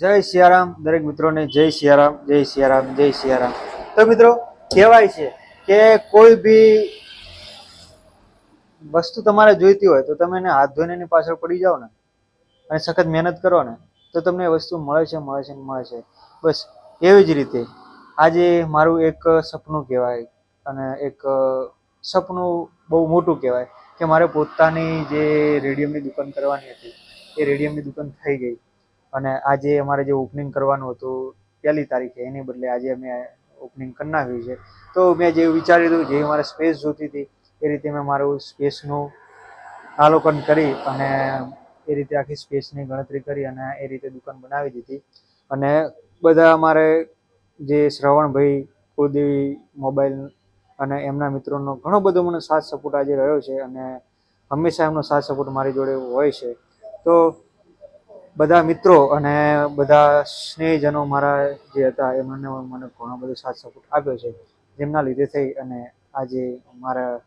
જય સિયારામ. દરેક મિત્રોને જય સિયારામ જય સિયારામ જય સિયારામ. તો મિત્રો, કહેવાય છે કે કોઈ બી વસ્તુ તમારે જોઈતી હોય તો તમે એને હાથ ધોઈને એની પાછળ પડી જાઓ ને અને સખત મહેનત કરો ને, તો તમને એ વસ્તુ મળે છે મળે છે મળે છે. બસ, એવી જ રીતે આજે મારું એક સપનું કહેવાય અને એક સપનું બહુ મોટું કહેવાય કે મારે પોતાની જે રેડિયમની દુકાન કરવાની હતી, એ રેડિયમની દુકાન થઈ ગઈ. અને આજે અમારે જે ઓપનિંગ કરવાનું હતું, પહેલી તારીખે, એની બદલે આજે અમે ઓપનિંગ કરી નાખ્યું છે. તો મેં જે વિચાર્યું હતું, જે મારે સ્પેસ જોતી હતી, એ રીતે મેં મારું સ્પેસનું આલોકન કરી અને એ રીતે આખી સ્પેસની ગણતરી કરી અને એ રીતે દુકાન બનાવી દીધી. અને બધા અમારે જે શ્રવણભાઈ કુલદેવી મોબાઈલ અને એમના મિત્રોનો ઘણો બધો મને સાથ સપોર્ટ આજે રહ્યો છે અને હંમેશા એમનો સાથ સપોર્ટ મારી જોડે હોય છે. તો બધા મિત્રો અને બધા સ્નેહીજનો મારા જે હતા, એ મને ઘણો બધો સાથ સપોર્ટ આપ્યો છે. જેમના લીધે થઈ અને આજે મારા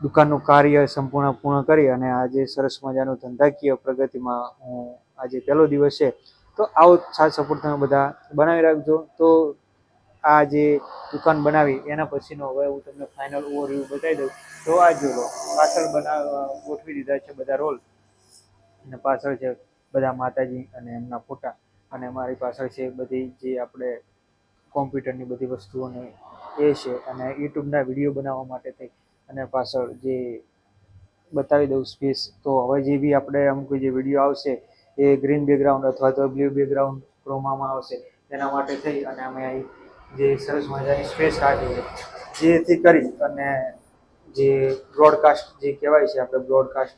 દુકાનનું કાર્ય સંપૂર્ણ પૂર્ણ કરી અને આજે સરસ મજાનું ધંધાકીય પ્રગતિમાં હું આજે પહેલો દિવસ છે. તો આવો સાથ સપોર્ટ તમે બધા બનાવી રાખજો. તો આ જે દુકાન બનાવી, એના પછીનો હવે હું તમને ફાઇનલ ઓવરવ્યૂ બતાવી દઉં. તો આ જો પાછળ બનાવ ગોઠવી દીધા છે બધા રોલ. અને પાછળ છે બધા માતાજી અને એમના ફોટા અને મારી પાછળ છે બધી જે આપણે કોમ્પ્યુટરની બધી વસ્તુઓને એ છે અને યુટ્યુબના વીડિયો બનાવવા માટે થઈ. અને પાછળ જે બતાવી દઉં સ્પેસ તો હવે જે બી આપણે અમુક જે વીડિયો આવશે એ ગ્રીન બેકગ્રાઉન્ડ અથવા તો બ્લુ બેકગ્રાઉન્ડ ક્રોમામાં આવશે તેના માટે થઈ અને અમે અહીં જે સરસ મજાની સ્પેસ રાખી જેથી કરી અને જે બ્રોડકાસ્ટ જે કહેવાય છે, આપણે બ્રોડકાસ્ટ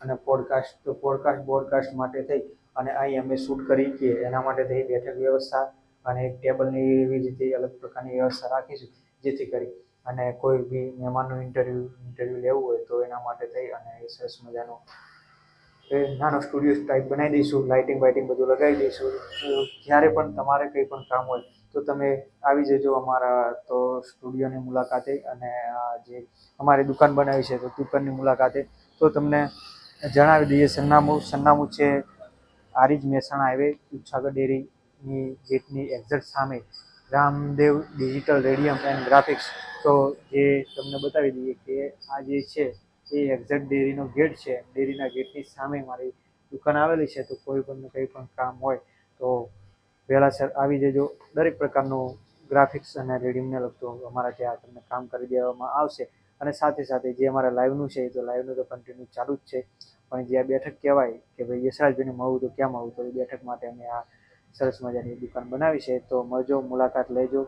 અને પોડકાસ્ટ તો પોડકાસ્ટ બોડકાસ્ટ માટે થઈ અને અહીં અમે શૂટ કરી કે એના માટે થઈ બેઠક વ્યવસ્થા અને એક ટેબલની એવી રીતે અલગ પ્રકારની વ્યવસ્થા રાખીશું જેથી કરી અને કોઈ બી મહેમાનનું ઇન્ટરવ્યૂ ઇન્ટરવ્યૂ લેવું હોય તો એના માટે થઈ અને સરસ મજાનો એ નાનો સ્ટુડિયો ટાઈપ બનાવી દઈશું લાઇટિંગ વાઇટિંગ બધું લગાવી દઈશું. જ્યારે પણ તમારે કંઈ પણ કામ હોય તો તમે આવી જજો અમારા તો સ્ટુડિયોની મુલાકાતે અને જે અમારી દુકાન બનાવી છે તો દુકાનની મુલાકાતે. તો તમને જણાવી દઈએ, સરનામું સરનામું છે આરીજ મહેસાણા હાઈવે ઉચ્છાગર ડેરીની ગેટની એક્ઝેક્ટ સામે Ramdev digital radium and graphics. તો એ તમને બતાવી દઈએ કે આ જે છે, એ એક્ઝેક્ટ ડેરીનો ગેટ છે. ડેરીના ગેટની સામે મારી દુકાન આવેલી છે, તો કોઈ પણ કંઈ પણ કામ હોય તો વહેલાસર આવી જજો. દરેક પ્રકારનું ગ્રાફિક્સ અને રેડિયમને લગતું અમારા ત્યાં તમને કામ કરી દેવામાં આવશે. અને સાથે સાથે જે અમારા લાઈવનું છે, એ તો લાઈવનું તો કન્ટિન્યુ ચાલુ જ છે. પણ જે આ બેઠક કહેવાય કે ભાઈ યશરાજભાઈને મળવું તો ક્યાં મળવું? તો એ બેઠક માટે અમે આ સરસ મજાની દુકાન બનાવી છે. તો મળજો, મુલાકાત લેજો.